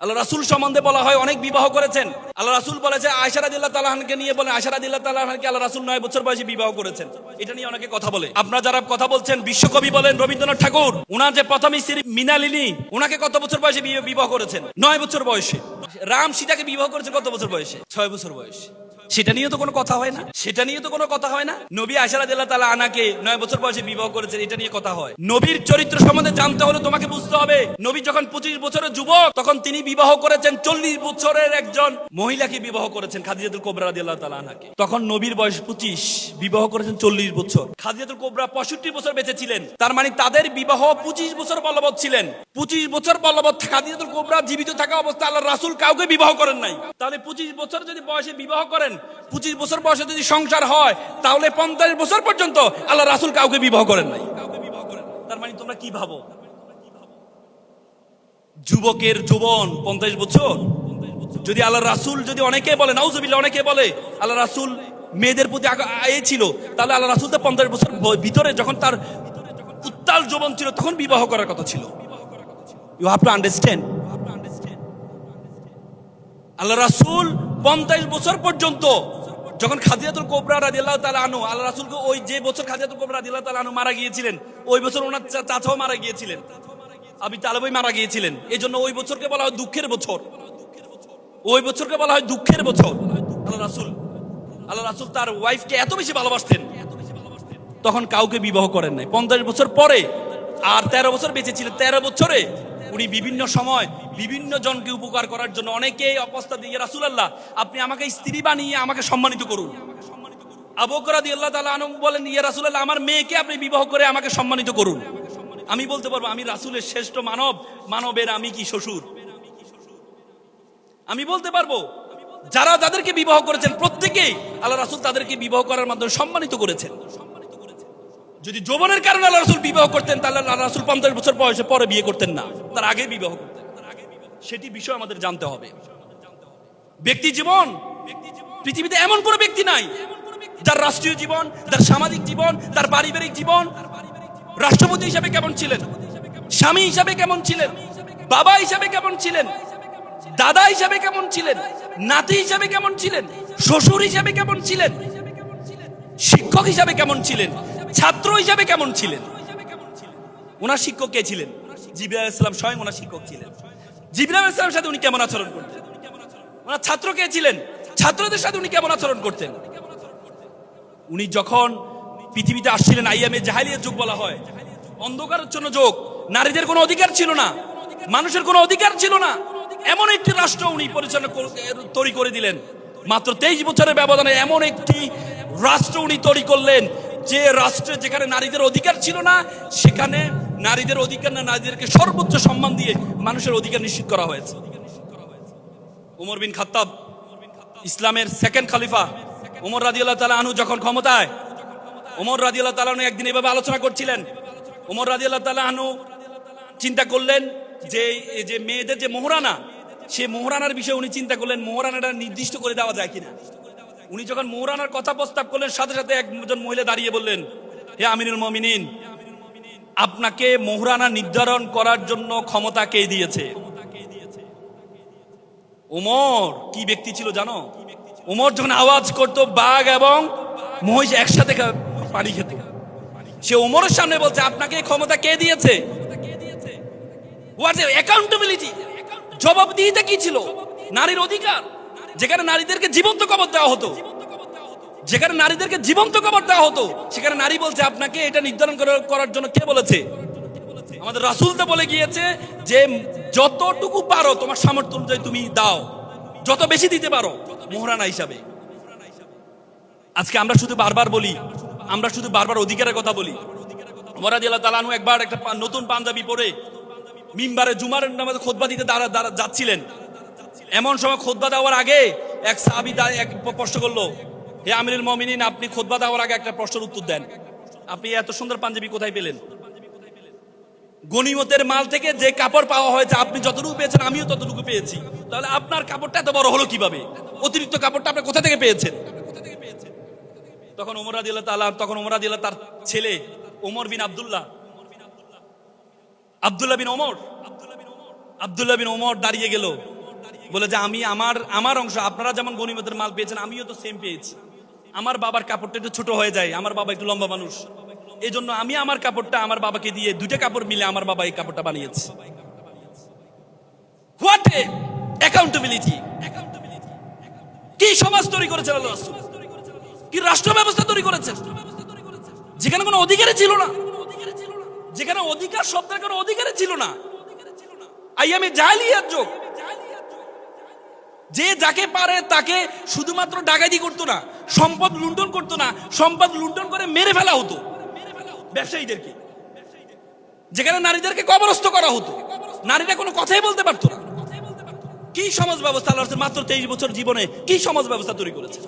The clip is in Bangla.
আল্লাহ রাসুল সম্বন্ধে বলা হয়, অনেক বিবাহ করেছেন। আল্লাহ রাসুল বলেছে রাদিল্লাহ তালাহানকে নিয়ে বলে আশারাদিল্লাহ তালাহানকে আল্লাহ রাসুল নয় বছর বয়সে বিবাহ করেছেন। এটা নিয়ে অনেকে কথা বলে। আপনারা যারা কথা বলছেন, বিশ্বকবি বলেন, রবীন্দ্রনাথ ঠাকুর, উনার যে প্রথম স্ত্রী মিনালিনী, উনাকে কত বছর বয়সে বিবাহ করেছেন? নয় বছর বয়সে। রাম সীতাকে বিবাহ করেছে কত বছর বয়সে? ছয় বছর বয়সে। সেটা নিয়ে তো কোনো কথা হয় না। সেটা নিয়ে তো কোনো কথা হয় না। নবী আশারা দিল্লাহ তালা আনাকে নয় বছর বয়সে বিবাহ করেছেন, এটা নিয়ে কথা হয়। নবীর চরিত্র সম্বন্ধে জানতে হলে তোমাকে বুঝতে হবে, নবী যখন পঁচিশ বছরের যুবক, তখন তিনি বিবাহ করেছেন চল্লিশ বছরের একজন মহিলাকে বিবাহ করেছেন, খাদিজাতুল কোবরা রাদিয়াল্লাহু তাআলা আনহাকে। তখন নবীর বয়স পঁচিশ, বিবাহ করেছেন চল্লিশ বছর। খাদিজাতুল কোবরা পঁয়ষট্টি বছর বেঁচে ছিলেন। তার মানে তাদের বিবাহ পঁচিশ বছর বলবৎ ছিলেন। পঁচিশ বছর বলবৎ খাদিজাতুল কোবরা জীবিত থাকা অবস্থা আল্লাহ রাসূল কাউকে বিবাহ করেন নাই। তাহলে পঁচিশ বছর যদি বয়সে বিবাহ করেন পঁচিশ বছর বয়সে যদি সংসার হয়, তাহলে পঞ্চাশ বছর পর্যন্ত আল্লাহ রাসুল কাউকে বিবাহ করেন নাই। তার মানে তোমরা কি ভাবো? যুবকের যৌবন পঞ্চাশ বছর? যদি আল্লাহ রাসূল যদি অনেকে বলে, নাউজুবিল্লাহ, অনেকে বলে, আল্লাহ রাসূল মেয়েদের প্রতি এ ছিল, তাহলে আল্লাহ রাসুল তো পঞ্চাশ বছর ভিতরে যখন তার উত্তাল যৌবন ছিল, তখন বিবাহ করার কথা ছিল। You have to understand Allah রাসূল পঞ্চাশ বছর পর্যন্ত যখন খাদিজাতুল কোবরা রাদিয়াল্লাহু তাআলা আনু আল্লাহ রাসুলকে ওই যে বছর খাদিজাতুল কোবরা রাদিয়াল্লাহু তাআলা আনু মারা গিয়েছিলেন, ওই বছর ওনার চাচাও মারা গিয়েছিলেন। আবি তালেবই মারা গিয়েছিলেন। এই জন্য ওই বছরকে বলা হয় দুঃখের বছর। ওই বছরকে বলা হয় দুঃখের বছর। আল্লাহ রাসুল আল্লাহ রাসুল তার ওয়াইফকে এত বেশি ভালোবাসতেন। তখন কাউকে বিবাহ করেন নাই। পঞ্চাশ বছর পরে আর তেরো বছর বেঁচে ছিলেন। তেরো বছরে উনি বিভিন্ন সময় বিভিন্ন জনকে উপকার করার জন্য অনেকেই অবস্থা দিয়ে রাসুল আল্লাহ আপনি আমাকে স্ত্রী বানিয়ে আমাকে সম্মানিত করুন। আবকরা দিয়ে আল্লাহ তালা বলেন ইয়ে রাসুল্লাহ আমার মেয়েকে আপনি বিবাহ করে আমাকে সম্মানিত করুন। আমি বলতে পারব, আমি রাসুলের শ্রেষ্ঠ মানব, মানবের আমি কি শ্বশুর? আমি বলতে পারব, যারা যাদেরকে বিবাহ করেছেন, প্রত্যেকেই আল্লাহ রাসুল তাদেরকে বিবাহ করার মাধ্যমে সম্মানিত করেছেন। যদি যৌবনের কারণে আল্লাহ রাসুল বিবাহ করতেন, তাহলে আল্লাহ রাসুল পঞ্চাশ বছর বয়সে পরে বিয়ে করতেন না, তার আগে বিবাহ করতেন। সেটি বিষয় আমাদের জানতে হবে। ব্যক্তি জীবন, পৃথিবীতে এমন কোনো ব্যক্তি নাই যার রাষ্ট্রীয় জীবন তার সামাজিক জীবন তার পারিবারিক জীবন। রাষ্ট্রপতি হিসাবে কেমন ছিলেন? স্বামী হিসাবে কেমন ছিলেন? বাবা হিসাবে কেমন ছিলেন? দাদা হিসাবে কেমন ছিলেন? নাতি হিসাবে কেমন ছিলেন? শ্বশুর হিসাবে কেমন ছিলেন? শিক্ষক হিসাবে কেমন ছিলেন? ছাত্র হিসাবে কেমন ছিলেন? ওনার শিক্ষক কে ছিলেন? জিবিরা ইসলাম স্বয়ং ওনার শিক্ষক ছিলেন। জিবিরা ইসলামের সাথে উনি কেমন আচরণ করতেন? ওনার ছাত্র কে ছিলেন? ছাত্রদের সাথে উনি কেমন আচরণ করতেন? উনি যখন পৃথিবীতে আসছিলেন, আইয়ামে জাহালিয়ার যুগ বলা হয়। অন্ধকারের জন্য যোগ। নারীদের কোনো অধিকার ছিল না। মানুষের কোনো অধিকার ছিল না। এমন একটি রাষ্ট্র উনি পরিচালনা তৈরি করে দিলেন। মাত্র তেইশ বছরের ব্যবধানে এমন একটি রাষ্ট্র উনি তৈরি করলেন, যে রাষ্ট্রে যেখানে নারীদের অধিকার ছিল না, সেখানে নারীদের অধিকার না নারীদেরকে সর্বোচ্চ সম্মান দিয়ে মানুষের অধিকার নিশ্চিত করা হয়েছে। উমর বিন খাত্তাব, ইসলামের সেকেন্ড খালিফা উমর রাদিয়াল্লাহ তাআলা আনহু যখন ক্ষমতায়, উমর রাদিয়াল্লাহ তাআলা আনহু একদিন এভাবে আলোচনা করছিলেন। উমর রাদিয়াল্লাহ তাআলা আনহু চিন্তা করলেন যে যে মেয়েদের যে মোহরানা, সে মোহরানার বিষয়ে উনি চিন্তা করলেন, মোহরানাটা নির্দিষ্ট করে দেওয়া যায় কিনা। উনি যখন মোহরানার কথা প্রস্তাব করলেন, সাথে সাথে একজন মহিলা দাঁড়িয়ে বললেন, হে আমিনুল মমিনিন আপনাকে মোহরানা নির্ধারণ করার জন্য ক্ষমতা কে দিয়েছে? উমর, কি ব্যক্তি ছিল জানো? উমর যখন আওয়াজ করত, বাঘ এবং মহিষ একসাথে পানি খেত। সে উমরের সামনে বলছে, আপনাকে ক্ষমতা কে দিয়েছে? অ্যাকাউন্টেবিলিটি জবাবদিহিতা কি ছিল? নারীর অধিকার। যেখানে নারীদেরকে জীবন্ত কবর দেওয়া হতো। যেখানে নারীদেরকে জীবন্ত কবর দেওয়া হতো, সেখানে নারী বলছে, আপনাকে এটা নির্ধারণ করার- জন্য কে বলেছে? আমাদের রাসুল তো বলে গিয়েছে যে, যতটুকু পারো তোমার সামর্থ্য অনুযায়ী তুমি দাও। যত বেশি দিতে পারো, মোহরানা হিসাবে। আজকে আমরা শুধু বারবার বলি, আমরা শুধু বারবার অধিকারের কথা বলি। মরাদি আল্লাহ তালানু একবার একটা নতুন পাঞ্জাবি পরে মিম্বারে জুমার নামাজে খোদবা দিতে দাঁড়া দাঁড়া যাচ্ছিলেন। এমন সময় খোদবা দেওয়ার আগে এক সাহাবি এক প্রশ্ন করল হে আমিরুল মমিনিন, আপনি খোদবা দেওয়ার আগে একটা প্রশ্নের উত্তর দেন। আপনি এত সুন্দর পাঞ্জাবি কোথায় পেলেন? গনিমতের মাল থেকে যে কাপড় পাওয়া হয়েছে, আপনি যতটুকু পেয়েছেন, আমিও ততটুকু পেয়েছি। তাহলে আপনার কাপড়টা এত বড় হলো কীভাবে? অতিরিক্ত কাপড়টা আপনি কোথা থেকে পেয়েছেন? তখন ওমর আদিল্লাহ তাআলা, তখন ওমর আদিল্লাহ তার ছেলে ওমর বিন আব্দুল্লাহ। আব্দুল্লাহ বিন ওমর। আব্দুল্লাহ বিন ওমর দাঁড়িয়ে গেল। বলে যে, আমি আমার আমার অংশ, আপনারা যেমন গনিমতের মাল পেয়েছেন, আমিও তো সেম পেয়েছি। আমার বাবার কাপড়টা একটু ছোট হয়ে যায়, আমার বাবা একটু লম্বা মানুষ। এই জন্য আমি আমার কাপড়টা আমার বাবাকে দিয়ে দুইটা কাপড় মিলে আমার বাবা এই কাপড়টা বানিয়েছে। হোয়াট অ্যাকাউন্টেবিলিটি কি সমাজ তৈরি আল্লাহ কি রাষ্ট্র ব্যবস্থা তৈরি করেছেন যেখানে কোনো অধিকারই ছিল না। যেখানে অধিকার শব্দের কোনো অধিকারই ছিল না। আইয়ামে জাহিলিয়াত যোগ। যে যাকে পারে তাকে শুধুমাত্র ডাকাতি করতো না। সম্পদ লুণ্ঠন করতো না, সম্পদ লুণ্ঠন করে মেরে ফেলা হতো। ব্যবসায়ীদেরকে। যেখানে নারীদেরকে কবরস্থ করা হতো। নারীরা কোনো কথাই বলতে পারতো না। কি সমাজ ব্যবস্থা আল্লাহ মাত্র তেইশ বছর জীবনে কি সমাজ ব্যবস্থা তৈরি করেছে?